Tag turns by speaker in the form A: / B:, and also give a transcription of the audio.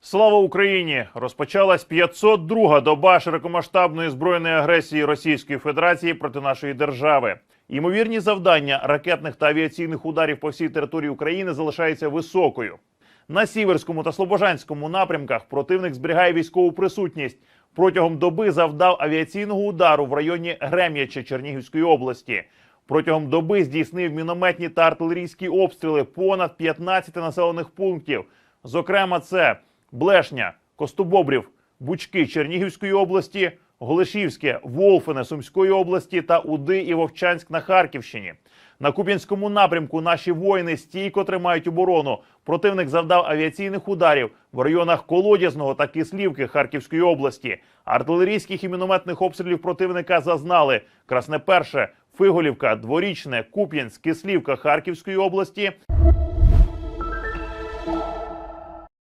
A: Слава Україні! Розпочалась 502-га доба широкомасштабної збройної агресії Російської Федерації проти нашої держави. Ймовірні завдання ракетних та авіаційних ударів по всій території України залишаються високою. На сіверському та слобожанському напрямках противник зберігає військову присутність. Протягом доби завдав авіаційного удару в районі Грем'яча Чернігівської області. Протягом доби здійснив мінометні та артилерійські обстріли понад 15 населених пунктів. Зокрема, це Блешня, Костобобрів, Бучки Чернігівської області, Голишівське, Волфине Сумської області та Уди і Вовчанськ на Харківщині. На Куп'янському напрямку наші воїни стійко тримають оборону. Противник завдав авіаційних ударів в районах Колодязного та Кислівки Харківської області. Артилерійських і мінометних обстрілів противника зазнали Красне Перше, Фиголівка, Дворічне, Куп'янськ, Кислівка Харківської області.